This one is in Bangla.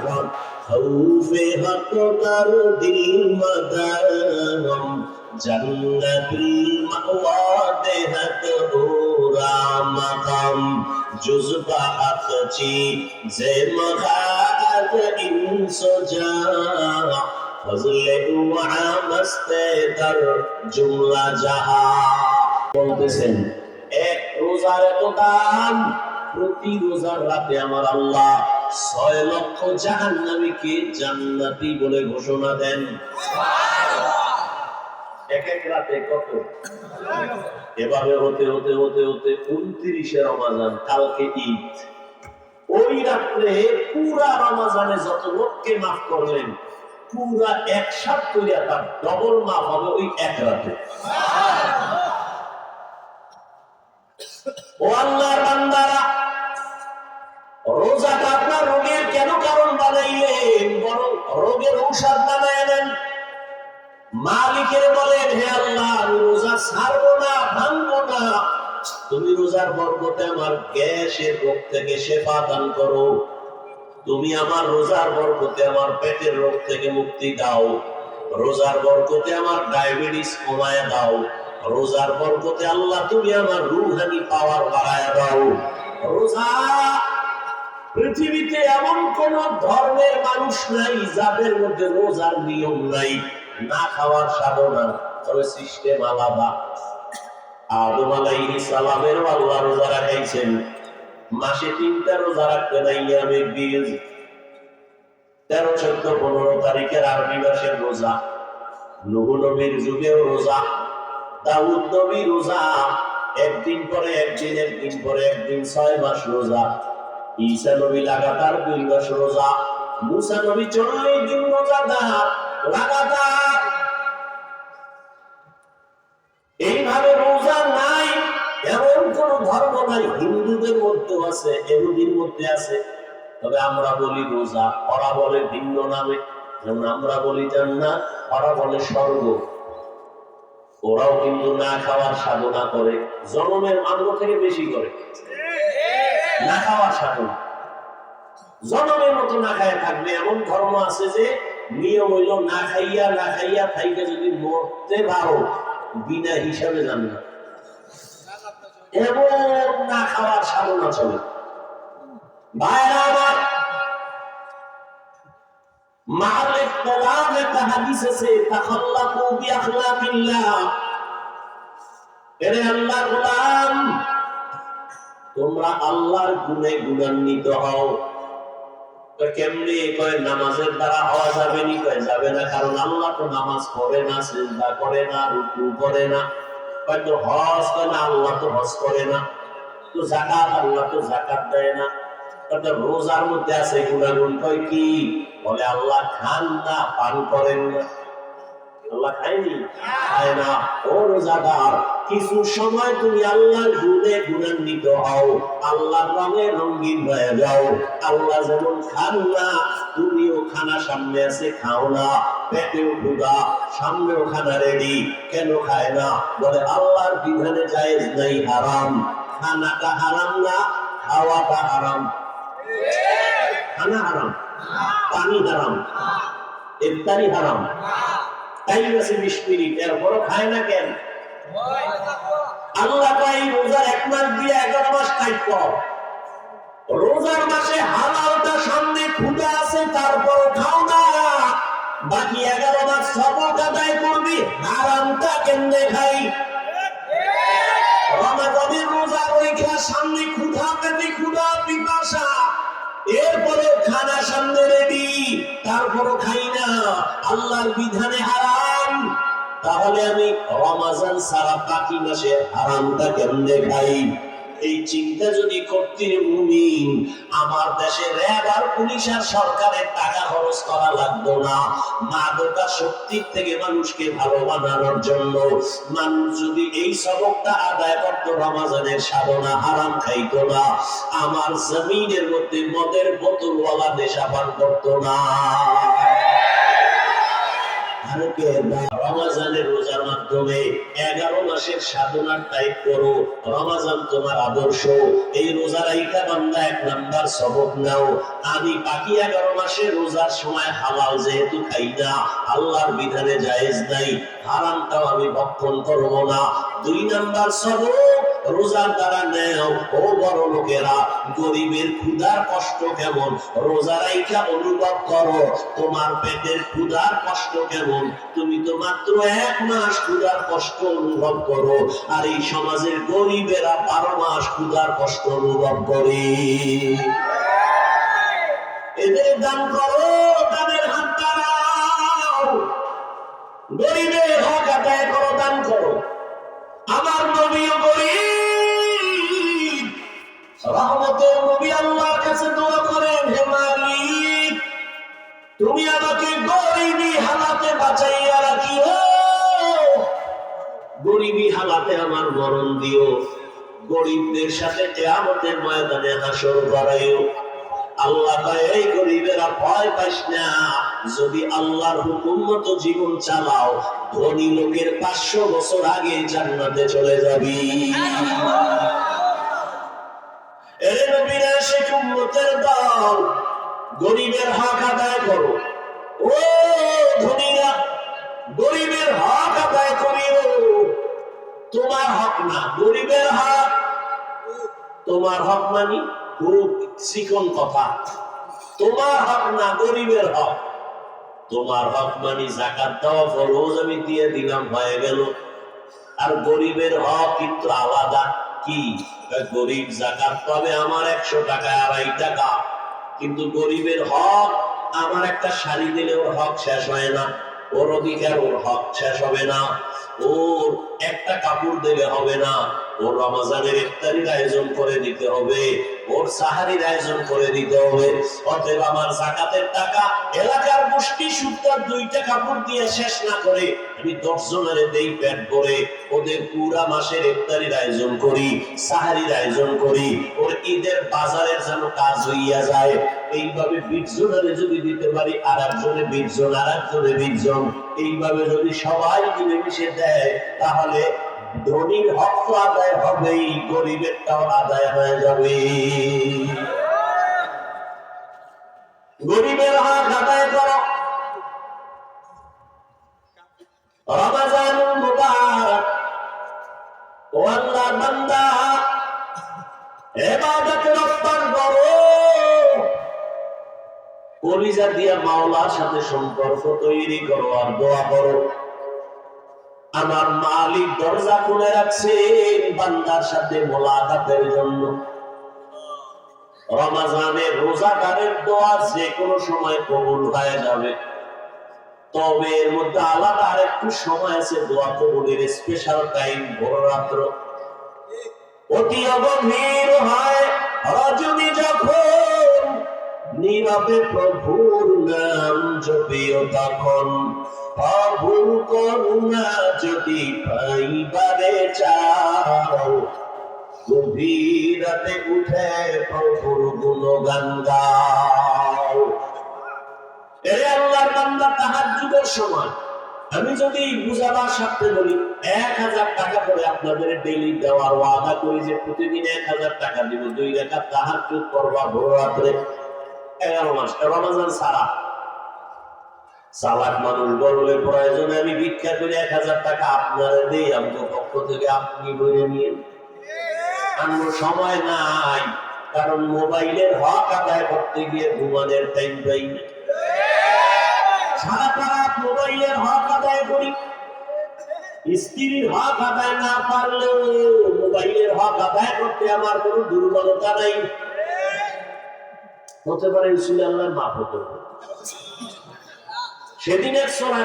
হারাম। খৌফে হক তার দিল মদারম। জান্নাতুল মাওয়া দেহত ওরা মাকাম। জুজবা হাকচি জে মখাত জা ফজলে ওয়া মস্তে জুমলা জাহা। বলতেছেন, এক রোজার এত দাম, প্রতি রোজার রাতে আমার আল্লাহ ছয় লক্ষ জাহান্নামীকে জান্নাতি বলে ঘোষণা দেন। এক এক রাতে কত? এভাবে হতে হতে হতে হতে উনত্রিশে রমাজান কালকে ঈদ। ওই রাত্রে পুরা রমাজানে যত লোককে মাফ করলেন পুরা একসাথ করিয়া তার ডবল মাফ হবে ওই এক রাতে। তুমি রোজার বরকতে আমার গ্যাসের রোগ থেকে সেবা দান করো। তুমি আমার রোজার বরকতে আমার পেটের রোগ থেকে মুক্তি দাও। রোজার বরকতে আমার ডায়াবেটিস কমায় দাও। রোজার বরকতে আল্লাহ তুমি আমার রুহানি পাওয়ার বাড়ায় দাও। রোজা পৃথিবীতে এমন কোন ধর্মের মানুষ নাই যাদের মধ্যে রোজার নিয়ম নাই। না খাওয়ার সাধনা, তবে সিস্টেম আলাদা। আদম আলাইহিস সালামেরও আল্লাহ রোজা রাখাইছেন। মাসে তিনটা রোজা রাখতে নাই আমি বীজ তেরো, চোদ্দ, পনেরো তারিখের আরবি মাসের রোজা। নুহু নবীর যুগেও রোজা। দাউদ নবী রোজা। একদিন পরে একদিন একদিন পরে একদিন, ছয় মাস রোজা। ঈসা নবী লাগাতার দুই মাস রোজা। মুসা নবী চল্লিশ দিন রোজা দা লাগাতার এইভাবে রোজা নাই, এমন কোন ধর্ম নাই। হিন্দুদের মধ্যে আছে এহুদির মধ্যে আছে। তবে আমরা বলি রোজা, ওরা বলে ভিন্ন নামে। যেমন আমরা বলি জান্নাত, ওরা বলে স্বর্গ। ওরাও কিন্তু না খাওয়ার সাধনা করে, জনমের মার্গ থেকে বেশি করে। না খাওয়ার সাধনা। জনমের মতো না খায় থাকবে এমন ধর্ম আছে যে, নিয়ম হইল না খাইয়া না খাইয়া খাইকে যদি মরতে পারো বিনা হিসাবে জানবে এবং না খাওয়ার সাধনা চলে। ভাইরা আছে তোমরা আল্লাহর গুণে গুণান্বিত হও। কেমনে কয় নামাজের দ্বারা হওয়া যাবে নি কয়? যাবে না কারণ আল্লাহ তো নামাজ পড়ে না, সিজদা করে না, রুকু করে না। হয়তো হজ করে না, আল্লাহ তো হজ করে না। তো জাকাত আল্লাহ তো জাকাত দেয় না। তাতে রোজার মধ্যে আছে গুণাগুণ কয় কি? বলে আল্লাহ খান না, পান করেন না। আল্লাহ খায়নি খায় না। ও রোজাদার কিছু সময় তুমি আল্লাহর গুণে গুণান্বিত হও। আল্লাহর রঙে রঙিন হয়ে যাও। আল্লাহ যেমন খান না, তুমিও খানা সামনে আছে খাও না। পেটেও ক্ষুদা সামনেও খানা রেডি। কেন খায় না? বলে আল্লাহর বিধানে জায়েজ নাই, হারাম। খানাটা হারাম না, খাওয়াটা হারাম। খানা হারাম, পানি হারাম, ইফতারি হারাম। তাই আছে বিশ মিনিট, এরপরও খায় না কেন? রোজার মাস হালালটা সামনে খুদা আছে তারপর খাও না। বাকি এগারো মাস সবক আদায় করবি, হারামটা কেমনে খাই? রোজা রেখা সামনে ক্ষুধা পেতে ক্ষুধা পিপাসা। এরপরে খানা সামনে রেডি তারপরও খাই না। আল্লাহর বিধানে তাহলে আমি রমাজান সারা বাকি মাসে হারামটা কেমনে খাই? এই চিন্তা যদি করতে মুমিন আমার দেশে র্যাব আর পুলিশ আর সরকারের টাকা খরচ করা লাগতো না। মাদকা শক্তির থেকে মানুষকে ভালো বানানোর জন্য মানুষ যদি এই সবকটা আদায় করত, রমাজানের সাধনা হারাম খাইতো না। আমার জমিনের মধ্যে মদের বোতলওয়ালা নেশা পান করতো না। রমাজানের রোজার মাধ্যমে এগারো মাসের সাধনার টাইপ করো। রমাজান তোমার আদর্শ। এই বান্দা এক নাম্বার সবক নাও। আমি বাকি এগারো মাসে রোজার সময় হালাল যেহেতু খাই না, আল্লাহর বিধানে জায়েজ নাই। হারামটাও আমি ভক্ষণ করব না। দুই নাম্বার সবক রোজার দ্বারা নেও। ও বড় লোকেরা, গরিবের ক্ষুধার কষ্ট কেমন? রোজা রাইকা অনুভব করো, তোমার পেটের ক্ষুধার কষ্ট কেমন? তুমি তো মাত্র এক মাস ক্ষুধার কষ্ট অনুভব করো, আর এই সমাজের গরিবেরা বারো মাস ক্ষুধার কষ্ট অনুভব করে। এদের দান করো। হালাতে আমার মরণ দিও। গরিবদের সাথে কেয়ামতের ময়দানে হাসর করাইও আল্লাহ এই গরিবেরা ভয় পাইস না। যদি আল্লাহর হুকুম মতো জীবন চালাও, ধনী লোকের পাঁচশো বছর আগে জান্নাতে চলে যাবি। গরিবের হক আদায় করো। ও ধনীরা, গরিবের হক আদায় করিও। তোমার হক না, গরিবের হক। তোমার হক মানি খুব চিকন কথা। তোমার হক না, গরিবের হক। তোমার হক মানি জাকাত দেওয়া ফরজ, আমি দিয়ে দিলাম, হয়ে গেল। আর গরিবের হক কিন্তু আলাদা। কি? গরিব জাকাত পাবে আমার একশো টাকা, আড়াই টাকা। কিন্তু গরিবের হক, আমার একটা শাড়ি দিলে ওর হক শেষ হয় না। ওর অধিকার, ওর হক শেষ হবে না। ওর একটা কাপড় দেবে হবে না। ওর রমাজানের ইফতারির আয়োজন করে দিতে হবে, ওর সাহারির আয়োজন করে দিতে হবে। অতএব আমার জাকাতের টাকা এলাকার মুষ্টি সুতার দুইটা কাপড় দিয়ে শেষ না করে আমি দশ জনের দেই পেট ভরে ওদের পুরা মাসের ইফতারির আয়োজন করি, সাহারির আয়োজন করি। ওর ঈদের বাজারের যেন কাজ হইয়া যায়, এইভাবে বিশ জনের যদি দিতে পারি আর একজনে বিশ জন আর একজনে বিশ জন, এইভাবে যদি সবাই মিলেমিশে দেয়, তাহলে ধনীর হক তো আদায় হবেই গরিবেরটাও আদায় হয়ে যাবে। গরিবের হক আদায় করো। মুবারক। ও বান্দা ইবাদত রপ্তান করো। কলিজা দিয়া মাওলার সাথে সম্পর্ক তৈরি করো আর দোয়া করো। মালিক দরজা খুলে রাখছেন বান্দার সাথে মোলাকাতের জন্য। রমাজানের রোজাদারের দোয়া যে কোনো সময় কবুল হয়ে যাবে। তবে এর মধ্যে আলাদা আর একটু সময় আছে দোয়া কবুলের স্পেশাল টাইম ভোর রাত্র অতি অগভীর হয়। রজনী যখন নীরবে প্রভুর নাম জপিও তখন প্রভুর করুণা যদি পাইবারে চাও। গভীর উঠে প্রভুর গুণগান গাও। এরে আল্লাহর বান্দা, তাহাজ্জুদের সময় আমি যদি বুঝাবার সাথে বলি, এক হাজার টাকা করে আপনাদের ডেইলি দেওয়ার ওয়াদা করি যে প্রতিদিন এক হাজার টাকা দিব, দুই রেখা তাহাজ্জুদ করবা ভোর রাত্রে। এগারো মাস রমাজান সারা সালাক মানুষ বলবে প্রয়োজনে আমি ভিক্ষা করে এক হাজার টাকা আপনারা দিই আমাকে পক্ষ থেকে আপনি বলে নিয়ে আমার সময় নাই, কারণ মোবাইলের হক আদায় করতে গিয়ে ঘুমানের টাইম পাই না। সারা রাত মোবাইলের হক আদায় করি। স্ত্রীর হক আদায় না পারলেও মোবাইলের হক আদায় করতে আমার কোনো দুর্বলতা নাই। হতে পারে রসুল আল্লাহর মাফ হতে এক সময়